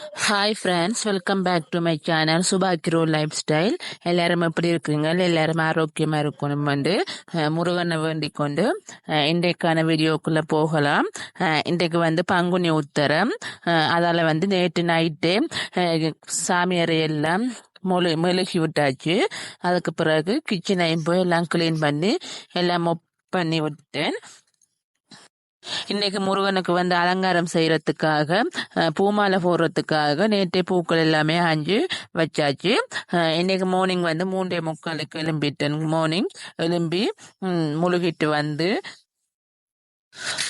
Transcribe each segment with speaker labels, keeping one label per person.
Speaker 1: Hi friends welcome back to my channel சுபாக்கிரோ life style எல்லாரும் எப்படி இருக்குங்க? எல்லாரும் ஆரோக்கியமாக இருக்கணும் வந்து முருகனை வேண்டிக் கொண்டு இன்றைக்கான வீடியோக்குள்ளே போகலாம். இன்றைக்கு வந்து பங்குனி உத்தரம். அதால் வந்து நேற்று நைட்டு சாமியாரை எல்லாம் மொழி மெழுகி விட்டாச்சு. அதுக்கு பிறகு கிச்சனையும் போய் எல்லாம் க்ளீன் பண்ணி எல்லாம் மொப் பண்ணி விட்டேன். இன்னைக்கு முருகனுக்கு வந்து அலங்காரம் செய்யறதுக்காக பூமாலை போடுறதுக்காக நேற்றே பூக்கள் எல்லாமே அஞ்சு வச்சாச்சு. இன்னைக்கு மார்னிங் வந்து மூன்றே முக்காலுக்கு எழும்பிட்டேன் மார்னிங் எழும்பி முழுகிட்டு வந்து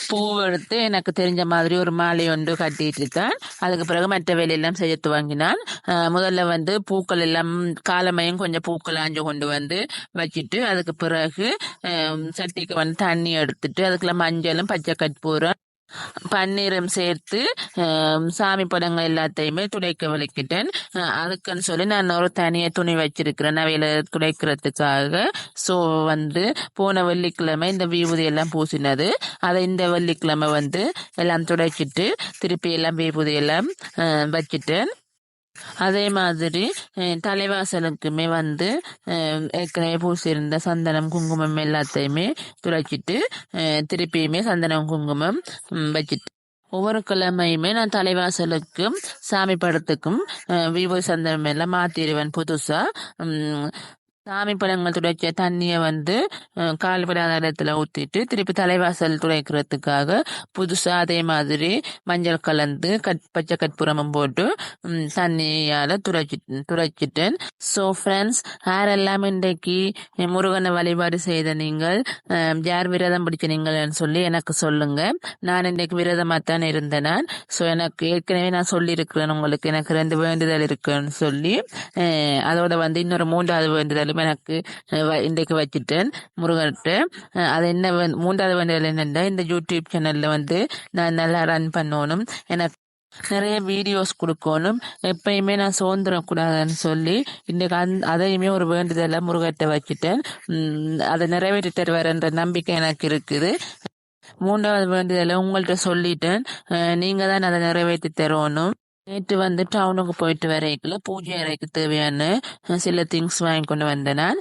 Speaker 1: பூ எடுத்து எனக்கு தெரிஞ்ச மாதிரி ஒரு மாலை ஒன்று கட்டிட்டு இருக்கேன் அதுக்கு பிறகு மற்ற வேலையெல்லாம் செய்ய துவங்கினான். முதல்ல வந்து பூக்கள் எல்லாம் காலமையும் கொஞ்சம் பூக்கள் ஆஞ்சு கொண்டு வந்து வச்சுட்டு அதுக்கு பிறகு சட்டிக்கு வந்து தண்ணி எடுத்துட்டு அதுக்குள்ள மஞ்சளும் பச்சை கற்பூரம் பன்னீரும் சேர்த்து சாமி படங்கள் எல்லாத்தையுமே துடைக்க வலிக்கிட்டேன் அதுக்குன்னு சொல்லி நான் ஒரு தனிய துணி வச்சிருக்கிறேன். அவையில துடைக்கிறதுக்காக ஸோ வந்து போன வெள்ளிக்கிழமை இந்த விபூதி எல்லாம் பூசினது. அதை இந்த வெள்ளிக்கிழமை வந்து எல்லாம் துடைச்சிட்டு திருப்பி எல்லாம் விபூதி எல்லாம் வச்சுட்டேன் வச்சிட்டேன். அதே மாதிரி தலைவாசலுக்குமே வந்து அஹ், ஏற்கனவே பூசியிருந்த சந்தனம் குங்குமம் எல்லாத்தையுமே துடைச்சிட்டு திருப்பியுமே சந்தனம் குங்குமம் வச்சிட்டு. ஒவ்வொரு கிழமையுமே நான் தலைவாசலுக்கும் சாமி படத்துக்கும் விவோ சந்தனம் எல்லாம் மாத்திடுவேன் புதுசா சாமி பழங்கள் துடைச்ச தண்ணியை வந்து கால்படாத இடத்துல ஊத்திட்டு திருப்பி தலைவாசல் துடைக்கிறதுக்காக புதுசா அதே மாதிரி மஞ்சள் கலந்து கட் பச்சை கற்பூரமும் போட்டு தண்ணியால் தண்ணியால துடைச்சி துடைச்சிட்டேன். ஸோ ஃப்ரெண்ட்ஸ் யாரெல்லாம் இன்றைக்கு முருகனை வழிபாடு செய்த நீங்கள் யார் விரதம் பிடிச்ச நீங்கள்னு சொல்லி எனக்கு சொல்லுங்க. நான் இன்றைக்கு விரதமாக தான் இருந்தேன் நான். ஸோ எனக்கு ஏற்கனவே நான் சொல்லியிருக்கிறேன் உங்களுக்கு. எனக்கு ரெண்டு வேண்டுதல் இருக்குன்னு சொல்லி அதோட வந்து இன்னொரு மூன்றாவது வேண்டுதலும் எனக்கு வ- இன்றைக்கு வச்சுட்டேன் முருகன்ட்டு அது என்ன மூன்றாவது வேண்டுதல் என்னென்னா இந்த யூடியூப் சேனல்ல வந்து நான் நல்லா ரன் பண்ணணும். எனக்கு நிறைய வீடியோஸ் கொடுக்கணும். எப்பயுமே நான் சுதந்திரக்கூடாதுன்னு சொல்லி இன்னைக்கு அந் அதையுமே ஒரு வேண்டுதலை முருகத்தை வச்சுட்டேன். அதை நிறைவேற்றி தருவார்ன்ற நம்பிக்கை எனக்கு இருக்குது. மூன்றாவது வேண்டுதலை உங்கள்கிட்ட சொல்லிட்டேன். நீங்கள் தான் அதை நிறைவேற்றி தரணும். நேற்று வந்து டவுனுக்கு போயிட்டு வரைக்குள்ள பூஜை அறைக்கு தேவையான சில திங்ஸ் வாங்கி கொண்டு வந்தேன். நான்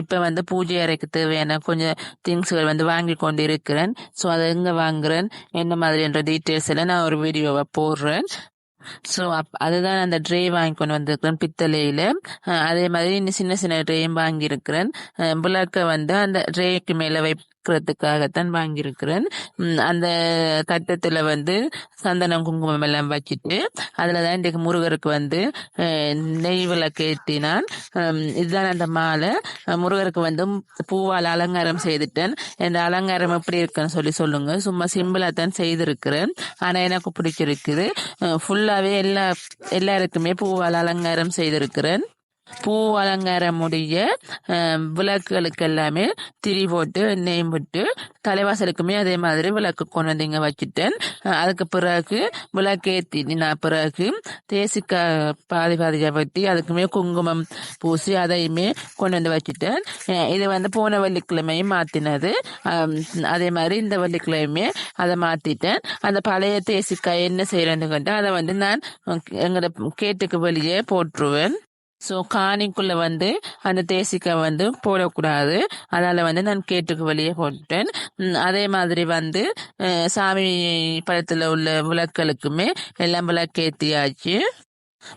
Speaker 1: இப்போ வந்து பூஜை அறைக்கு தேவையான கொஞ்சம் திங்ஸ்கள் வந்து வாங்கி கொண்டு இருக்கிறேன் ஸோ அதை எங்கே வாங்குறேன்? என்ன மாதிரின்ற டீட்டெயில்ஸ் எல்லாம் நான் ஒரு வீடியோவை போடுறேன். ஸோ அப் அதுதான் அந்த ட்ரே வாங்கி கொண்டு வந்திருக்கிறேன் பித்தளையில். அதே மாதிரி இன்னும் சின்ன சின்ன ட்ரேயும் வாங்கியிருக்கிறேன். புலாக்க வந்து அந்த ட்ரேக்கு வை வைக்கிறதுக்காகத்தான் வாங்கியிருக்கிறேன். அந்த தட்டத்துல வந்து சந்தனம் குங்குமம் எல்லாம் வச்சுட்டு அதில் தான் இன்றைக்கு முருகருக்கு வந்து நெய் விளக்கு இதுதான் அந்த மாலை. முருகருக்கு வந்து பூவால் அலங்காரம் செய்துட்டேன். இந்த அலங்காரம் எப்படி இருக்குன்னு சொல்லி சொல்லுங்க. சும்மா சிம்பிளா தான் செய்திருக்கிறேன். ஆனா எனக்கு பிடிச்சிருக்குது. ஃபுல்லாவே எல்லா எல்லாருக்குமே பூவால் அலங்காரம் செய்திருக்கிறேன். பூ அலங்காரமுடைய விளக்குகளுக்கு எல்லாமே திரி போட்டு எண்ணெயும் விட்டு தலைவாசலுக்குமே அதே மாதிரி விளக்கு கொண்டு வந்து இங்கே வச்சுட்டேன். அதுக்கு பிறகு விளக்கு நான் பிறகு தேசிக்காய் பாதி பாதியா பற்றி அதுக்குமே குங்குமம் பூசி அதையுமே கொண்டு வந்து வச்சுட்டேன். இது வந்து போன வெள்ளிக்கிழமையும் மாற்றினது அதே மாதிரி இந்த வெள்ளிக்கிழமையுமே அதை மாற்றிட்டேன் அந்த பழைய தேசிக்காய் என்ன செய்கிறேன்னு கேட்டால் அதை வந்து நான் எங்களோட கேட்டுக்கு வெளியே போட்டுருவேன். ஸோ காணிக்குள்ளே வந்து அந்த தேசிக்க வந்து போடக்கூடாது. அதால் வந்து நான் கேட்டுக்கு வெளியே போட்டேன் அதே மாதிரி வந்து சாமி பழத்தில் உள்ள விளக்குகளுக்குமே எல்லாம் விளக்கேற்றியாச்சு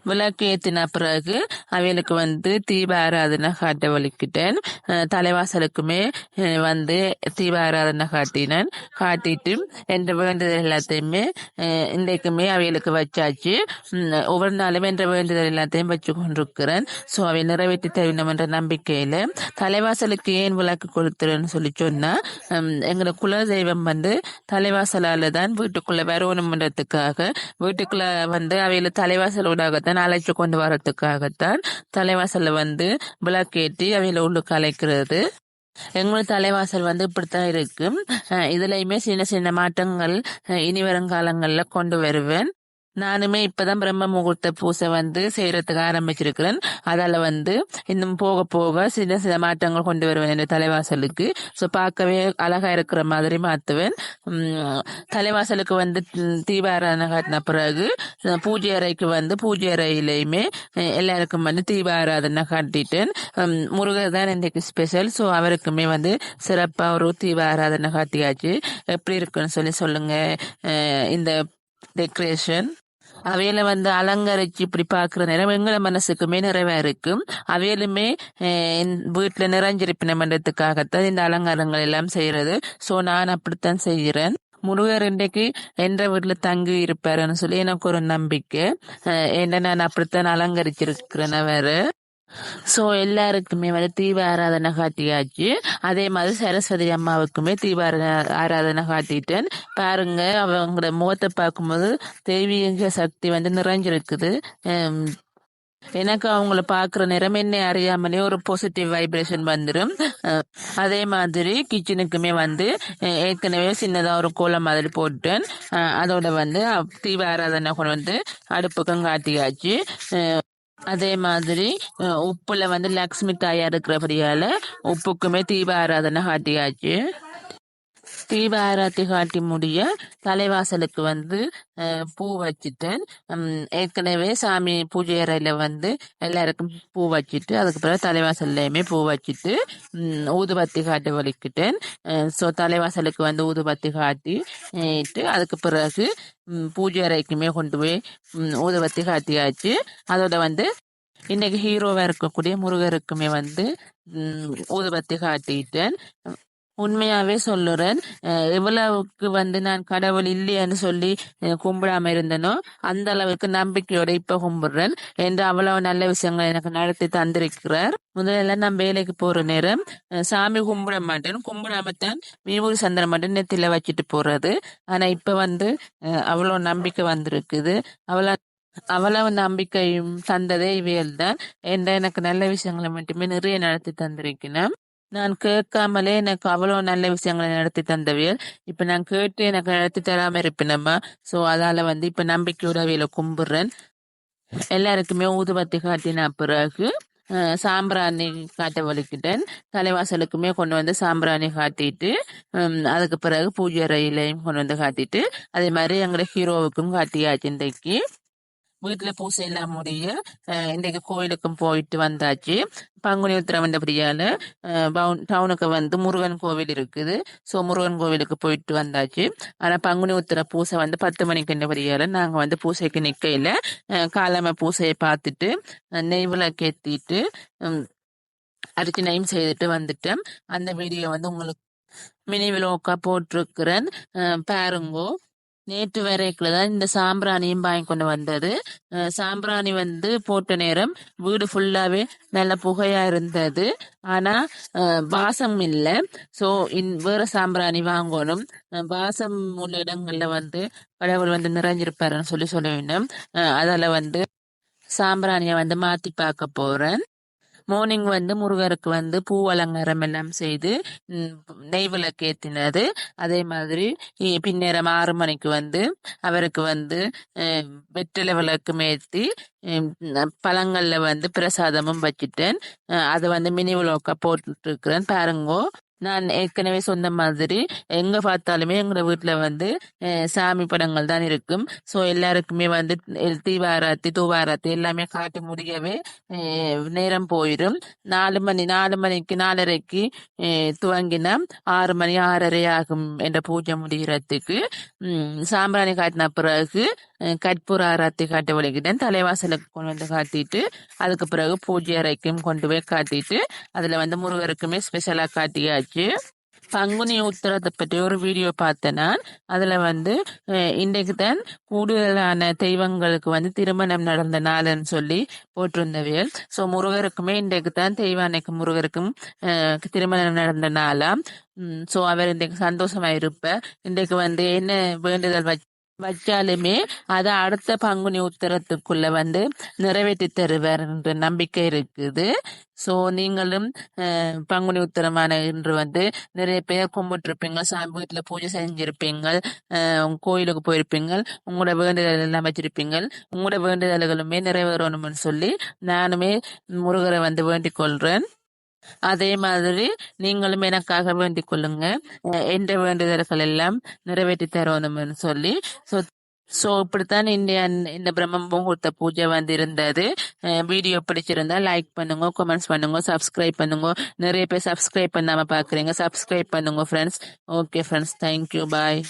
Speaker 1: விளக்கு ஏத்தின பிறகு அவைகளுக்கு வந்து தீப ஆராதனை காட்ட வலிக்கிட்டேன். தலைவாசலுக்குமே வந்து தீப ஆராதனை காட்டினேன். காட்டிட்டு என்ற வேண்டுதல் எல்லாத்தையுமே இன்றைக்குமே அவைகளுக்கு வச்சாச்சு. ஒவ்வொரு நாளும் என்ற வேண்டுதல் எல்லாத்தையும் வச்சு கொண்டிருக்கிறேன். ஸோ அவை நிறைவேற்றி தருவினம் என்ற நம்பிக்கையில் தலைவாசலுக்கு ஏன் விளக்கு கொடுத்துருன்னு சொல்லி சொன்னால் எங்களோட குல குலதெய்வம் வந்து தலைவாசலால் தான் வீட்டுக்குள்ளே வரணும்ன்றதுக்காக வீட்டுக்குள்ளே வந்து அவையில் தலைவாசல் ஊடாகத்தான் அழைச்சு கொண்டு வரதுக்காகத்தான் தலைவாசல்ல வந்து விளக்கேற்றி அவையில உள்ளுக்கு அழைக்கிறது. எங்களோட தலைவாசல் வந்து இப்படித்தான் இருக்கு அஹ் இதுலயுமே சின்ன சின்ன மாற்றங்கள் அஹ் இனி வரும் கொண்டு வருவேன். நானுமே இப்பதான் பிரம்ம முகூர்த்த பூசை வந்து செய்யறதுக்கு ஆரம்பிச்சிருக்கிறேன். அதால வந்து இன்னும் போக போக சின்ன சின்ன மாற்றங்கள் கொண்டு வருவேன் என் தலைவாசலுக்கு. ஸோ பார்க்கவே அழகா இருக்கிற மாதிரி மாத்துவேன். தலைவாசலுக்கு வந்து தீபாராதனை காட்டின பிறகு பூஜை அறைக்கு வந்து பூஜை அறையிலையுமே எல்லாருக்கும் வந்து தீபாராதனை காட்டிட்டேன். முருகர் தான் இன்றைக்கு ஸ்பெஷல் ஸோ அவருக்குமே வந்து சிறப்பாக ஒரு தீபாராதனை காட்டியாச்சு. எப்படி இருக்குன்னு சொல்லி சொல்லுங்க. இந்த டெக்கரேஷன் அவையில வந்து அலங்கரிச்சு இப்படி பாக்குற நேரம் எங்களை மனசுக்குமே நிறைவா இருக்கும். அவையிலுமே வீட்டுல நிறைஞ்சிருப்பினமன்றதுக்காகத்தான் இந்த அலங்காரங்கள் எல்லாம் செய்யறது சோ நான் அப்படித்தான் செய்கிறேன். முருகர் இன்றைக்கு என்ற வீட்டுல தங்கி இருப்பாருன்னு சொல்லி எனக்கு ஒரு நம்பிக்கை. என்ன நான் அப்படித்தான் அலங்கரிச்சிருக்கிறேன் வேற சோ எல்லாருக்குமே வந்து தீப ஆராதனை காட்டியாச்சு. அதே மாதிரி சரஸ்வதி அம்மாவுக்குமே தீப ஆராதனை காட்டிட்டேன். பாருங்க அவங்களோட முகத்தை பார்க்கும்போது தெய்வீக சக்தி வந்து நிறைஞ்சிருக்குது. எனக்கு அவங்கள பாக்குற நேரம் என்ன அறியாமலே ஒரு பாசிட்டிவ் வைப்ரேஷன் வந்துடும் அதே மாதிரி கிச்சனுக்குமே வந்து ஏற்கனவே சின்னதா ஒரு கோலம் மாதிரி போட்டேன். அதோட வந்து தீவிர ஆராதனை கொண்டு வந்து அடுப்புக்கும் காட்டியாச்சு. அதே மாதிரி உப்புல வந்து லக்ஷ்மி தாயா இருக்கிறபடியால உப்புக்குமே தீப ஆராதனை காட்டியாச்சு. தீபாரத்தி காட்டி முடிய தலைவாசலுக்கு வந்து பூ வச்சுட்டேன் ஏற்கனவே சாமி பூஜை அறையில் வந்து எல்லாருக்கும் பூ வச்சுட்டு அதுக்கு பிறகு தலைவாசல்லையுமே பூ வச்சுட்டு ஊதுபத்தி காட்டி வலிக்கிட்டேன். ஸோ தலைவாசலுக்கு வந்து ஊதுபத்தி காட்டிட்டு அதுக்கு பிறகு பூஜை அறைக்குமே கொண்டு போய் ஊதுபத்தி காட்டியாச்சு. அதோட வந்து இன்னைக்கு ஹீரோவாக இருக்கக்கூடிய முருகருக்குமே வந்து ஊதுபத்தி காட்டிட்டேன். உண்மையாவே சொல்லுறேன். எவ்வளவுக்கு வந்து நான் கடவுள் இல்லையன்னு சொல்லி கும்பிடாம இருந்தனோ அந்த அளவுக்கு நம்பிக்கையோட இப்ப கும்பிடுறேன். என்று அவ்வளவு நல்ல விஷயங்களை எனக்கு நடத்தி தந்திருக்கிறார். முதல்ல நான் வேலைக்கு போற நேரம் சாமி கும்பிட மாட்டேன். கும்பிடாமத்தான் விபூதி சந்திரன் மட்டும் நெத்தில வச்சுட்டு போறது. ஆனா இப்ப வந்து அவ்வளவு நம்பிக்கை வந்திருக்குது. அவ்வளவு அவ்வளவு நம்பிக்கையும் தந்ததே இவையல் தான் என்ற எனக்கு நல்ல விஷயங்களை மட்டுமே நிறைய நடத்தி தந்திருக்கிறேன். நான் கேட்காமலே எனக்கு அவ்வளவு நல்ல விஷயங்களை நடத்தி தந்தவியல் இப்ப நான் கேட்டு எனக்கு நடத்தி தராம இருப்பினம்மா. சோ அதால வந்து இப்ப நம்பிக்கையோட அவையில கும்பிடுறேன் எல்லாருக்குமே ஊதுபத்தி காட்டின பிறகு சாம்பிராணி காட்ட வலிக்கிட்டேன். தலைவாசலுக்குமே கொண்டு வந்து சாம்பிராணி காட்டிட்டு அதுக்கு பிறகு பூஜை அறையிலையும் கொண்டு வந்து காட்டிட்டு அதே மாதிரி எங்களோட ஹீரோவுக்கும் காட்டியாச்சு இன்றைக்கு. வீட்டுல பூசை எல்லாம் முடிய அஹ், இன்றைக்கு கோயிலுக்கும் போயிட்டு வந்தாச்சு. பங்குனி உத்திரம் வந்தபடியால அஹ், டவுனுக்கு வந்து முருகன் கோவில் இருக்குது. ஸோ முருகன் கோவிலுக்கு போயிட்டு வந்தாச்சு. ஆனால் பங்குனி உத்திர பூசை வந்து பத்து மணிக்கு என்றபடியால நாங்க வந்து பூசைக்கு நிற்கையில் காலமை பூசையை பார்த்துட்டு அஹ், நெய் விளக்கேத்திட்டு உம், அர்ச்சனையும் செய்துட்டு வந்துட்டேன். அந்த வீடியோ வந்து உங்களுக்கு மினி விலோக்கா போட்டிருக்கிறேன். அஹ், பாருங்கோ. நேற்று வரைக்குள்ள தான் இந்த சாம்பிராணியும் வாங்கி கொண்டு வந்தது. சாம்பிராணி வந்து போட்ட நேரம் வீடு ஃபுல்லாவே நல்ல புகையா இருந்தது. ஆனா வாசம் இல்லை. ஸோ இன் வேற சாம்பிராணி வாங்கணும். வாசம் உள்ள இடங்கள்ல வந்து கடவுள் வந்து நிறைஞ்சிருப்பாருன்னு சொல்லி சொல்ல வேண்டும். அதால வந்து சாம்பிராணியை வந்து மாத்தி பார்க்க போறேன். மார்னிங் வந்து முருகருக்கு வந்து பூ அலங்காரம் எல்லாம் செய்து நெய்விளக்கு நெய் விளக்கு அதே மாதிரி பின்னேரம் ஆறு மணிக்கு வந்து அவருக்கு வந்து அஹ், வெற்றிலை விளக்கு ஏற்றி பழங்கள்ல வந்து பிரசாதமும் வச்சுட்டேன். அதை வந்து மினி விளக்கா போட்டுட்டு பாருங்கோ நான் ஏற்கனவே சொன்ன மாதிரி எங்க பார்த்தாலுமே எங்க வீட்டுல வந்து சாமி படங்கள் தான் இருக்கும். சோ எல்லாருக்குமே வந்து தீவாராத்தி தூவாராத்தி எல்லாமே காட்டி முடியவே நேரம் போயிடும் நாலு மணி நாலு மணிக்கு நாலரைக்கு துவங்கினா ஆறு மணி ஆறரை ஆகும் என்ற பூஜை முடிகிறதுக்கு உம், சாம்பிராணி காட்டின பிறகு கற்பூர ஆராத்தி காட்ட வலிக்கிட்டேன் தலைவாசலுக்கு கொண்டு வந்து காட்டிட்டு அதுக்கு பிறகு பூஜை அறைக்கும் கொண்டு போய் காட்டிட்டு அதுல வந்து முருகருக்குமே ஸ்பெஷலா காட்டியாச்சு. பங்குனி உத்திரத்தை பற்றி ஒரு வீடியோ பார்த்தேன் நான். அதுல வந்து இன்றைக்கு தான் கூடுதலான தெய்வங்களுக்கு வந்து திருமணம் நடந்த நாள்னு சொல்லி போட்டிருந்தவியல். ஸோ முருகருக்குமே இன்றைக்கு தான் தெய்வானைக்கு முருகருக்கும் திருமணம் நடந்த நாளாம் ஸோ அவர் இன்றைக்கு சந்தோஷமா இருப்ப இன்றைக்கு வந்து என்ன வேண்டுதல் வச்சு வச்சாலுமே அதை அடுத்த பங்குனி உத்தரத்துக்குள்ள வந்து நிறைவேற்றி தருவார் என்ற நம்பிக்கை இருக்குது. ஸோ நீங்களும் பங்குனி உத்தரமான இன்று வந்து நிறைய பேர் கும்பிட்டுருப்பீங்க சாமி வீட்டில் பூஜை செஞ்சுருப்பீங்க கோயிலுக்கு போயிருப்பீங்க உங்களோட வேண்டுதல் எல்லாம் வச்சிருப்பீங்க உங்களோட வேண்டுதல்களுமே நிறைவேறணும்னு சொல்லி நானுமே முருகரை வந்து வேண்டிக் கொள்கிறேன் அதே மாதிரி நீங்களும் எனக்காக வேண்டிக் கொள்ளுங்க. என்ற வேண்டுதல்கள் எல்லாம் நிறைவேற்றி தரணும்னு சொல்லி ஸோ ஸோ இப்படித்தான் இந்த இந்த பிரம்ம முகூர்த்த பூஜை வந்து இருந்தது வீடியோ பிடிச்சிருந்தா லைக் பண்ணுங்க கமெண்ட்ஸ் பண்ணுங்க சப்ஸ்கிரைப் பண்ணுங்க. நிறைய பேர் சப்ஸ்கிரைப் பண்ணாம பாக்குறீங்க. சப்ஸ்கிரைப் பண்ணுங்க friends okay friends thank you bye